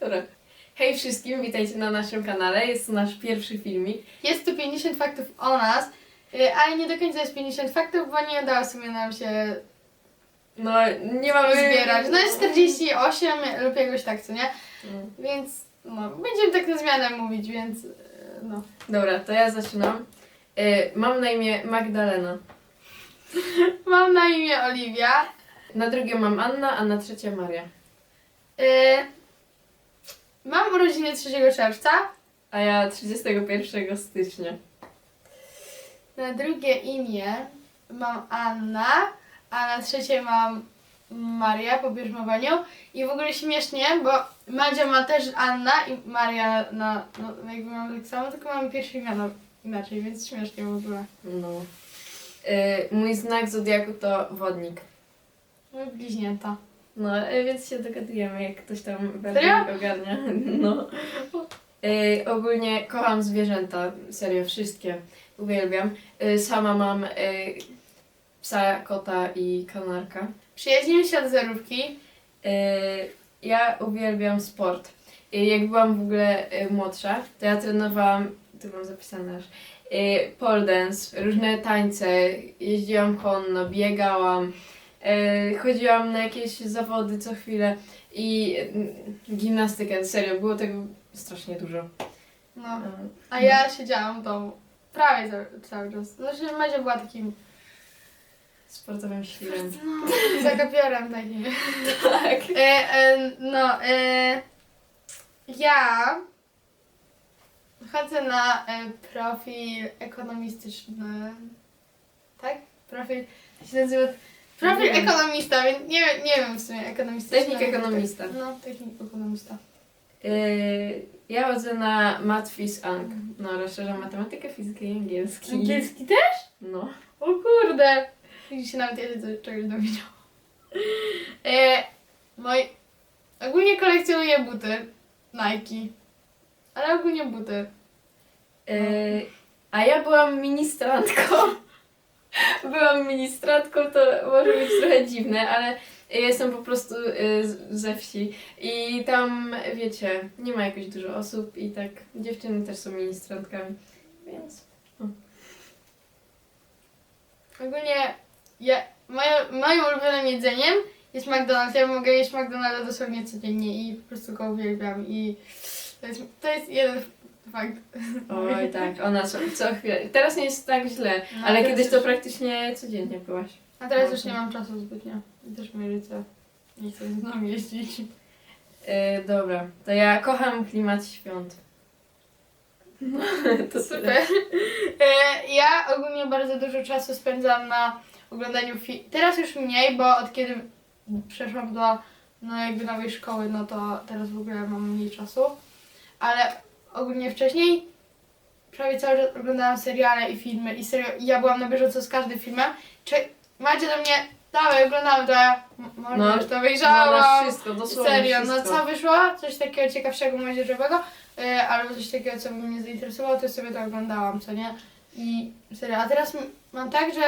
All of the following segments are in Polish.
Dobra. Hej wszystkim, witajcie na naszym kanale. Jest to nasz pierwszy filmik. Jest tu 50 faktów o nas, y, ale nie do końca jest 50 faktów, bo nie udało sobie nam się No, nie mamy... zbierać. No jest 48 lub jakoś tak, co nie? Mm. Więc no, będziemy tak na zmianę mówić, więc y, no. Dobra, to ja zaczynam. Y, mam na imię Magdalena. Mam na imię Oliwia. Na drugie mam Anna, a na trzecie Maria. Y, mam urodziny 3 czerwca. A ja 31 stycznia. Na drugie imię mam Anna, a na trzecie mam Maria po bierzmowaniu. I w ogóle śmiesznie, bo Madzia ma też Anna i Maria na, no, jakby mamy tak samo, tylko mamy pierwsze imiona inaczej, więc śmiesznie w ogóle. No. Y, mój znak zodiaku to wodnik. My bliźnięta. No, y, więc się dogadujemy, jak ktoś tam Serio? bardziej ogarnia. No. Y, ogólnie kocham zwierzęta, serio, wszystkie. Uwielbiam. Y, sama mam y, psa, kota i kanarka. Przyjaźnimy się od zerówki. Y, ja uwielbiam sport. Y, jak byłam w ogóle y, młodsza, to ja trenowałam, tu mam zapisane aż, y, pole dance, różne tańce, jeździłam konno, biegałam, chodziłam na jakieś zawody co chwilę i y, gimnastykę, serio, było tego strasznie dużo. No. Y, A ja siedziałam w domu. Prawie cały, cały czas. Znaczy Madzia była takim sportowym świrem. no, zakapiorem takim. Tak. E, e, no, e, ja chodzę na e, profil ekonomistyczny. Tak? Profil to się nazywa. Profil Nie wiem. ekonomista, więc nie, nie wiem w sumie ekonomistyczny. Technik ekonomista. No, technik ekonomista. Y, ja chodzę na Matfis Ang. No, rozszerzam matematykę, fizykę i angielski. Angielski też? No. O kurde! Widzisz się nawet ja się czegoś dowiedział. E, moi... Ogólnie kolekcjonuję buty. Nike. Ale ogólnie buty. Y, a ja byłam ministrantką. Byłam ministrantką, to może być trochę dziwne, ale jestem po prostu y, ze wsi i tam, wiecie, nie ma jakoś dużo osób i tak dziewczyny też są ministrantkami, więc Ogólnie ja, moje, moim ulubionym jedzeniem jest McDonald's. Ja mogę jeść McDonalda dosłownie codziennie i po prostu go uwielbiam. I to jest, to jest jeden fakt. oj tak, ona co, co chwilę. Teraz nie jest tak źle, No, ale teraz kiedyś to już- praktycznie codziennie byłaś. A teraz już nie mam czasu zbytnio. I też moi rodzice nie chcą z nami jeździć. Y, dobra, to ja kocham klimat świąt. To Super. super. E, ja ogólnie bardzo dużo czasu spędzam na oglądaniu filmów. Teraz już mniej, bo od kiedy przeszłam do no jakby nowej szkoły, no to teraz w ogóle mam mniej czasu. Ale ogólnie wcześniej prawie cały czas oglądałam seriale i filmy i serio, ja byłam na bieżąco z każdym filmem. Czy macie do mnie, dawaj oglądamy to ja m- może No, już to No, wyjrzałam. na wszystko, dosłownie Serio, no wszystko. co wyszło? Coś takiego ciekawszego, młodzieżowego, yy, albo coś takiego, co by mnie zainteresowało, to sobie to oglądałam, co nie? I serio, a teraz m- mam tak, że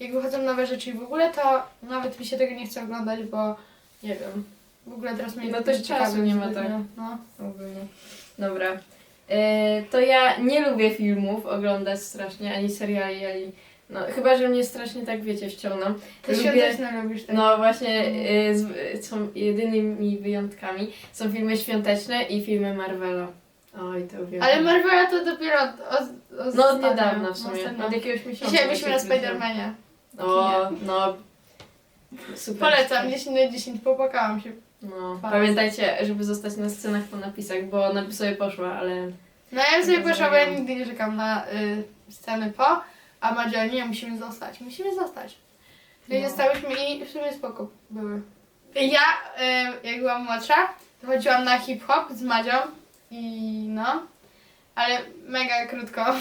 jak wychodzą nowe rzeczy i w ogóle, to nawet mi się tego nie chce oglądać, bo nie wiem, w ogóle teraz mnie No też czasu nie ma, zbytnio, tak. No. Ogólnie. Dobra. E, to ja nie lubię filmów oglądać strasznie, ani seriali, ani... No, chyba, że mnie strasznie tak, wiecie, wciągną. Ty Lubię- świąteczne lubisz, tak? No właśnie e, z, są jedynymi wyjątkami. Są filmy świąteczne i filmy Marvela. Oj, to uwielbiam. Ale Marvela to dopiero od, od, od No od niedawna w sumie, od jakiegoś miesiąca. Dzisiaj byliśmy na. Spidermanie. O, no. Super. Polecam, 10 na 10, popłakałam się. No, pamiętajcie, żeby zostać na scenach po napisach, bo ona by sobie poszła, ale... No ja sobie Bardzo poszłam, bo ja nigdy nie czekam na y, sceny po, a Madzia nie, musimy zostać, musimy zostać. No i No. zostałyśmy i w sumie spoko były. Ja, y, jak byłam młodsza, to chodziłam na hip-hop z Madzią i no, ale mega krótko.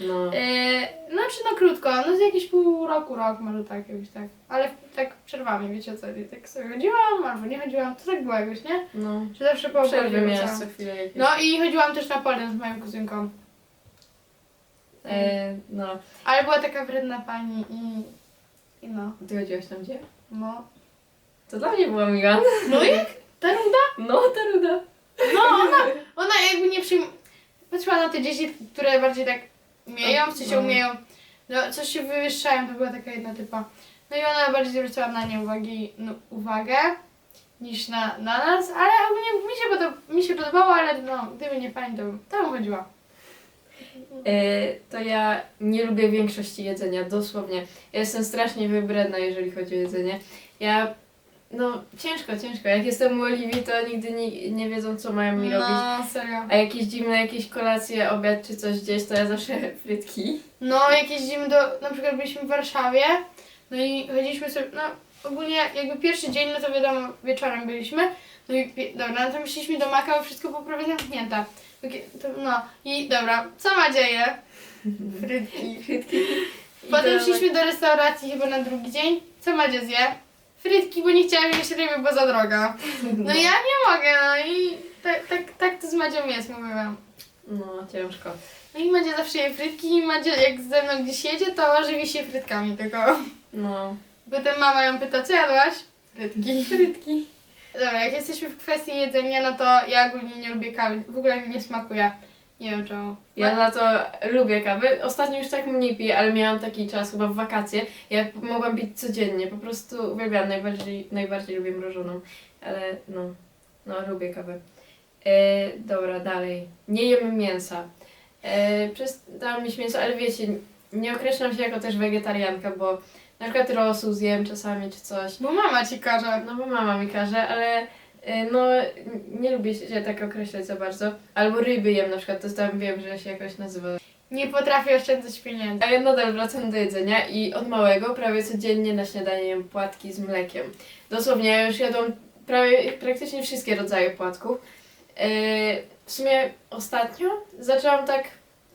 No. Y, no czy no krótko, no z jakieś pół roku, rok może tak, jakoś tak. Ale tak przerwami, wiecie o co, chodzi. tak sobie chodziłam albo nie chodziłam, to tak było jakoś, nie? No. Czy zawsze po Przerwy miałaś co chwilę jakieś. No i chodziłam też na pole z moją kuzynką. E, no. Ale była taka wredna pani i, i no, Ty chodziłaś tam gdzie? no. To dla mnie była miła. No jak? Ta ruda? No, ta ruda. No, ona, ona jakby nie przyjm... Patrzyła na te dzieci, które bardziej tak umieją, w sensie No. umieją, no coś się wywyższają, to była taka jedna typa. No i ona bardziej zwracała na nie uwagi, no, uwagę niż na, na nas, ale ogólnie mi się, podoba, mi się podobało, ale no, gdyby nie pani, to, to bym chodziła. E, to ja nie lubię większości jedzenia, dosłownie. Ja jestem strasznie wybredna, jeżeli chodzi o jedzenie. Ja, no ciężko, ciężko. Jak jestem u Oliwii, to nigdy nie, nie wiedzą, co mają mi robić. No, serio. A jakieś dziwne, jakieś kolacje, obiad czy coś gdzieś, to ja zawsze frytki. No, jak jeździmy do, na przykład byliśmy w Warszawie, no i chodziliśmy sobie, no ogólnie jakby pierwszy dzień, no to wiadomo, wieczorem byliśmy, no i dobra, no to myśleliśmy do Maka, bo wszystko było prawie zamknięte. Takie, to, no i dobra, co ma dzieje? Frytki. Frytki. Potem szliśmy do restauracji chyba na drugi dzień, co Madzia zje? Frytki, bo nie chciałam jeść ryby, bo za droga. No ja nie mogę, no i tak, tak, tak to z Madzią jest, mówię wam. No, ciężko. No i Madzia zawsze je frytki i Madzia jak ze mną gdzieś jedzie, to żywi się frytkami tylko. No. Potem mama ją pyta, co jadłaś? Frytki. Frytki. Dobra, jak jesteśmy w kwestii jedzenia, no to ja ogólnie nie lubię kawy. W ogóle mi nie smakuje. Nie wiem czemu. Ja za to lubię kawę. Ostatnio już tak mniej piję, ale miałam taki czas, chyba w wakacje. Ja mogłam pić codziennie, po prostu uwielbiam, najbardziej, najbardziej lubię mrożoną. Ale no, no lubię kawę. E, dobra, dalej. Nie jemy mięsa. E, przestałam mieć mięso, ale wiecie, nie określam się jako też wegetarianka, bo na przykład rosół zjem czasami czy coś. Bo mama ci każe. No bo mama mi każe, ale no n- nie lubię się tak określać za bardzo. Albo ryby jem na przykład, to tam wiem, że się jakoś nazywa. Nie potrafię oszczędzać pieniędzy. A ja nadal wracam do jedzenia i od małego prawie codziennie na śniadanie jem płatki z mlekiem. Dosłownie, ja już jadłam prawie, praktycznie wszystkie rodzaje płatków. E, w sumie ostatnio zaczęłam tak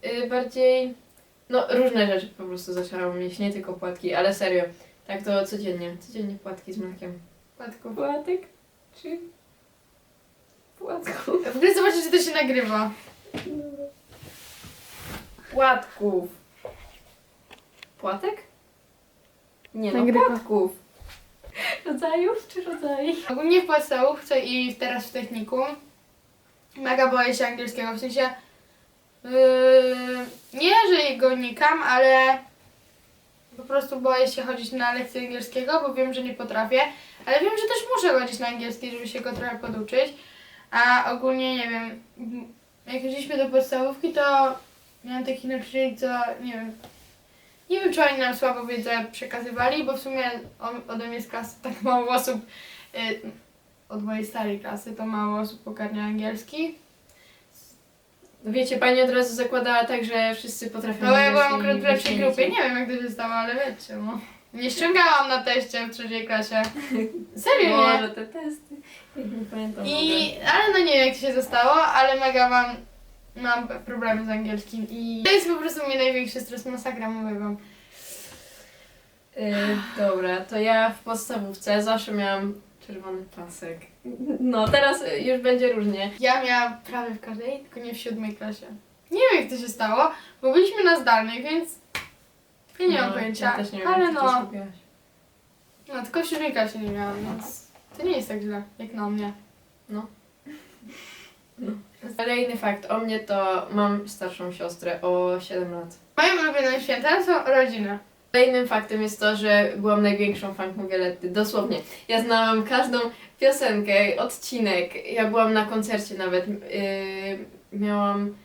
e, bardziej, no różne rzeczy po prostu zaczęłam jeść, nie tylko płatki, ale serio. Tak to codziennie, codziennie płatki z mlekiem. Płatków. Płatek czy płatków? W ogóle zobaczcie, czy to się nagrywa. Płatków. Płatek? Nie no, Nagrywa. płatków. Rodzajów czy rodzaj? Ogólnie w podstawówce i teraz w technikum mega boję się angielskiego, w sensie yy, nie, że go unikam, ale po prostu boję się chodzić na lekcje angielskiego, bo wiem, że nie potrafię, ale wiem, że też muszę chodzić na angielski, żeby się go trochę poduczyć, a ogólnie nie wiem, jak chodziliśmy do podstawówki, to miałam takich nauczycieli, co nie wiem, nie wiem, czy oni nam słabo wiedzę przekazywali, bo w sumie ode mnie z klasy tak mało osób, y, od mojej starej klasy, to mało osób ogarnia angielski. No wiecie, pani od razu zakładała tak, że wszyscy potrafią No ja byłam akurat w lepszej grupie, nie wiem jak to się stało, ale wiecie, no. Nie ściągałam na teście w trzeciej klasie. Serio nie. Może te testy. Nie pamiętam. I, ale no nie wiem jak to się zostało, ale mega mam, mam problemy z angielskim i to jest po prostu mój największy stres, masakra, mówię wam. Y, dobra, to ja w podstawówce zawsze miałam czerwony pasek. No, teraz już będzie różnie. Ja miałam prawie w każdej, tylko nie w siódmej klasie. Nie wiem jak to się stało, bo byliśmy na zdalnych, więc ja nie mam No, pojęcia, Ja też nie wiem, ale no, no, tylko w siódmej klasie nie miałam, więc to nie jest tak źle, jak na mnie. Kolejny fakt o mnie to mam starszą siostrę o 7 lat. Moim ulubionym świętem są rodziny. Kolejnym faktem jest to, że byłam największą fanką Violetty. Dosłownie. Ja znałam każdą piosenkę, odcinek. Ja byłam na koncercie nawet. Yy, miałam,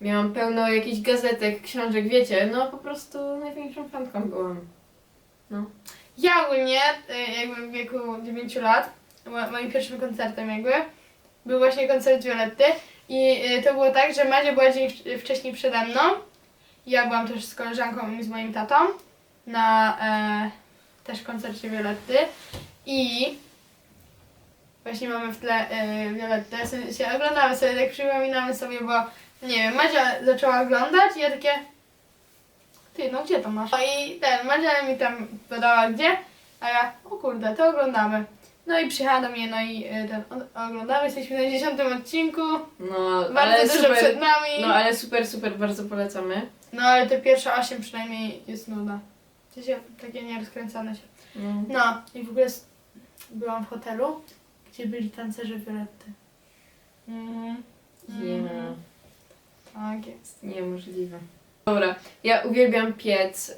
miałam pełno jakichś gazetek, książek, wiecie. No po prostu największą fanką byłam. Ja ogólnie, y, jakby w wieku 9 lat, mo- moim pierwszym koncertem jakby, był właśnie koncert Violetty i y, to było tak, że Madzia była dzień wcz- wcześniej przede mną. Ja byłam też z koleżanką i z moim tatą na e, też koncercie Violetty i właśnie mamy w tle e, Violettę, w sensie oglądamy sobie, tak przypominamy sobie, bo nie wiem, Madzia zaczęła oglądać i ja takie ty, no gdzie to masz? No i ten, Madzia mi tam podała gdzie, a ja, o kurde, to oglądamy. No i przyjechała do mnie, no i y, ten, o- oglądamy, jesteśmy na dziesiątym odcinku, No, bardzo ale dużo super. przed nami. No ale super, super, bardzo polecamy. No ale te pierwsze osiem przynajmniej jest nuda. W sensie takie nierozkręcane się. No. No i w ogóle s- byłam w hotelu, gdzie byli tancerze Violetty. Mhm. Nie. Mhm. Tak jest. Niemożliwe. Dobra, ja uwielbiam piec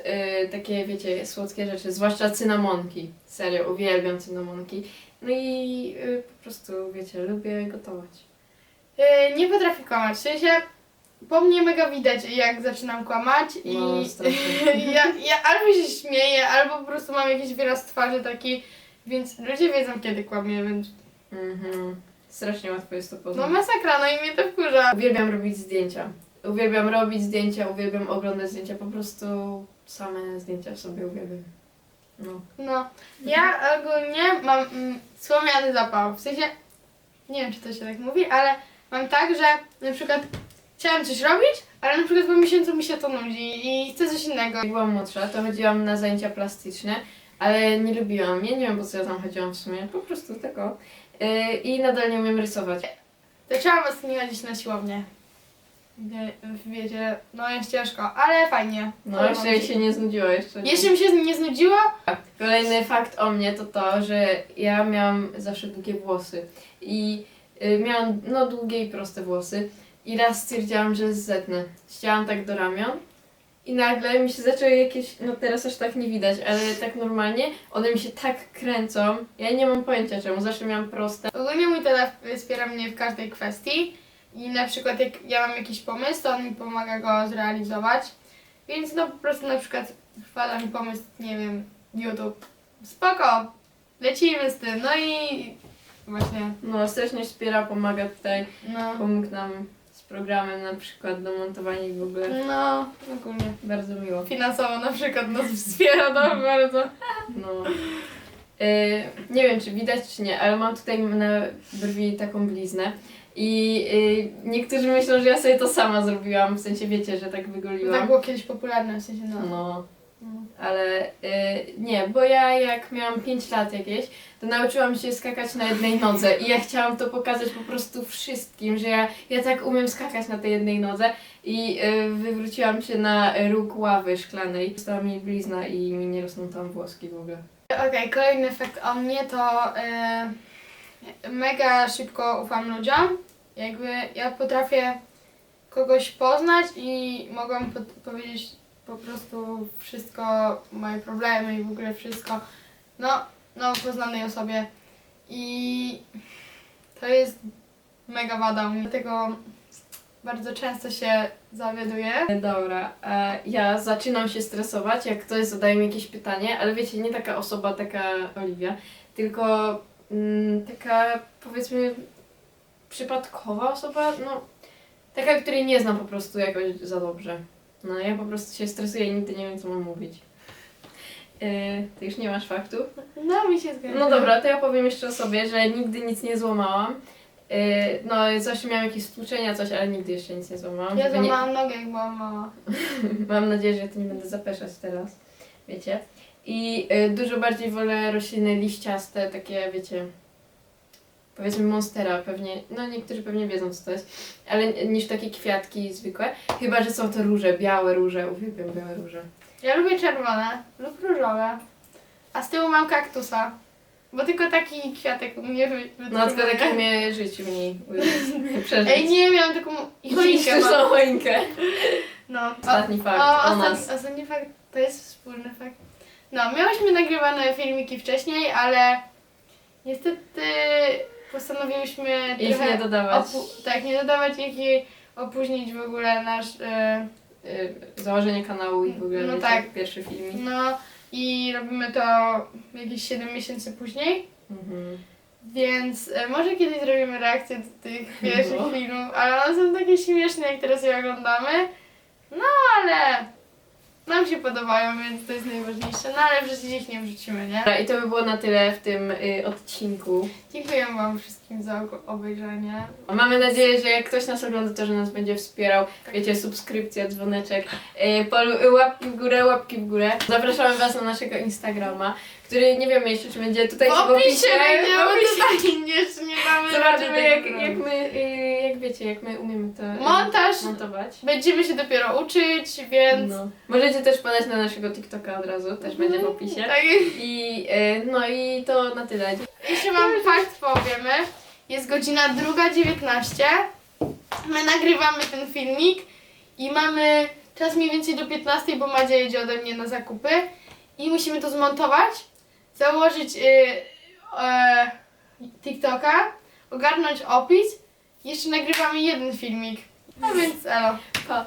y, takie, wiecie, słodkie rzeczy, zwłaszcza cynamonki. Serio, uwielbiam cynamonki. No i y, po prostu, wiecie, lubię gotować. Yy, nie potrafię kłamać. W sensie po mnie mega widać, jak zaczynam kłamać i No, strasznie. ja, ja albo się śmieję, albo po prostu mam jakiś wyraz twarzy taki, więc ludzie wiedzą kiedy kłamię, więc Mhm. Strasznie łatwo jest to no poznać. masakra, no i mnie to wkurza. Uwielbiam robić zdjęcia. Uwielbiam robić zdjęcia, uwielbiam oglądać zdjęcia, po prostu same zdjęcia sobie uwielbiam. No. No, ja ogólnie mam mm, słomiany zapał, w sensie, nie wiem czy to się tak mówi, ale mam tak, że na przykład chciałam coś robić, ale na przykład po miesiącu mi się to nudzi i chcę coś innego. Jak byłam młodsza, to chodziłam na zajęcia plastyczne, ale nie lubiłam. Ja nie wiem po co ja tam chodziłam w sumie, po prostu tego. Yy, I nadal nie umiem rysować. Zaczęłam ostatnio chodzić na siłownię. Wie, wiecie, no jest ciężko, ale fajnie. No Podoba jeszcze mi się nie znudziło jeszcze. nie. Jeszcze mi się nie znudziło? Kolejny fakt o mnie to to, że ja miałam zawsze długie włosy i y, miałam no długie i proste włosy i raz stwierdziłam, że zetnę. Ścięłam tak do ramion i nagle mi się zaczęły jakieś, no teraz aż tak nie widać, ale tak normalnie, one mi się tak kręcą, ja nie mam pojęcia czemu, zawsze miałam proste. Ogólnie mój tata wspiera mnie w każdej kwestii i na przykład jak ja mam jakiś pomysł, to on mi pomaga go zrealizować. Więc no po prostu na przykład wpada mi pomysł, nie wiem, YouTube. Spoko, lecimy z tym. No i właśnie, No strasznie wspiera, pomaga tutaj, no, pomógł nam z programem na przykład do montowania i w ogóle. no, ogólnie. Bardzo miło. Finansowo na przykład nas wspiera no bardzo. No. Y, nie wiem, czy widać, czy nie, ale mam tutaj na brwi taką bliznę. I y, niektórzy myślą, że ja sobie to sama zrobiłam, w sensie wiecie, że tak To tak wygoliłam. było kiedyś popularne, w sensie no. No, no. ale y, nie, bo ja jak miałam 5 lat jakieś, to nauczyłam się skakać na jednej nodze i ja chciałam to pokazać po prostu wszystkim, że ja, ja tak umiem skakać na tej jednej nodze i y, wywróciłam się na róg ławy szklanej. Została mi blizna i mi nie rosną tam włoski w ogóle. Okej, kolejny efekt o mnie to e, mega szybko ufam ludziom. Jakby ja potrafię kogoś poznać i mogę mu po- powiedzieć po prostu wszystko, moje problemy i w ogóle wszystko. No, no poznanej osobie. I to jest mega wada mnie. Dlatego bardzo często się zawiaduję. Dobra, e, ja zaczynam się stresować, jak ktoś zadaje mi jakieś pytanie, ale wiecie, nie taka osoba, taka Oliwia, tylko mm, taka powiedzmy przypadkowa osoba, no taka, której nie znam po prostu jakoś za dobrze. No ja po prostu się stresuję i nigdy nie wiem, co mam mówić. E, ty już nie masz faktu? No mi się zgadza. No dobra, to ja powiem jeszcze o sobie, że nigdy nic nie złamałam. E, no, zawsze miałam jakieś stłuczenia, coś, ale nigdy jeszcze nic nie złamałam. Ja złamałam nogę, jak byłam mała. Mam nadzieję, że to nie będę zapeszać teraz, wiecie. I y, dużo bardziej wolę rośliny liściaste, takie, wiecie, powiedzmy monstera pewnie, no niektórzy pewnie wiedzą co to jest, ale niż takie kwiatki zwykłe. Chyba, że są to róże, białe róże, uwielbiam białe róże. Ja lubię czerwone lub różowe. A z tyłu mam kaktusa. Bo tylko taki kwiatek u mnie wy- No tylko wytrzymuje. tak umie żyć w niej, przeżyć. Ej, nie, miałam taką choinkę mam. choinkę. No. Ostatni fakt o, o ostatni, nas. ostatni fakt, to jest wspólny fakt. No, miałyśmy nagrywane filmiki wcześniej, ale niestety postanowiłyśmy Ich trochę nie dodawać. opu- tak, nie dodawać ich i opóźnić w ogóle nasz... E, Y, Założenie kanału i w ogóle No wiecie, tak. pierwszy filmik. no i robimy to jakieś 7 miesięcy później. Mhm. Więc e, może kiedyś zrobimy reakcję do tych pierwszych No. filmów, ale one są takie śmieszne, jak teraz je oglądamy. No ale nam się podobają, więc to jest najważniejsze. No ale przecież ich nie wrzucimy, nie? Dobra, I to by było na tyle w tym y, odcinku. Dziękuję Wam wszystkim za og- obejrzenie. Mamy nadzieję, że jak ktoś nas ogląda, to że nas będzie wspierał. Wiecie, subskrypcja, dzwoneczek, yy, polu- łapki w górę, łapki w górę. Zapraszamy Was na naszego Instagrama, który nie wiemy jeszcze, czy będzie tutaj W opisie w opisie. jeszcze nie mamy Zobaczymy, jak, jak my, yy, jak wiecie, jak my umiemy to Montaż montować. będziemy się dopiero uczyć, więc... No. Możecie też podać na naszego TikToka od razu, też będzie w opisie. Tak, I yy, no i to na tyle. jeszcze Wam fakt powiemy, Jest godzina 2.19. My nagrywamy ten filmik i mamy czas mniej więcej do 15, bo Madzia jedzie ode mnie na zakupy. I musimy to zmontować, założyć y, e, TikToka, ogarnąć opis. Jeszcze nagrywamy jeden filmik. No więc elo. Pa.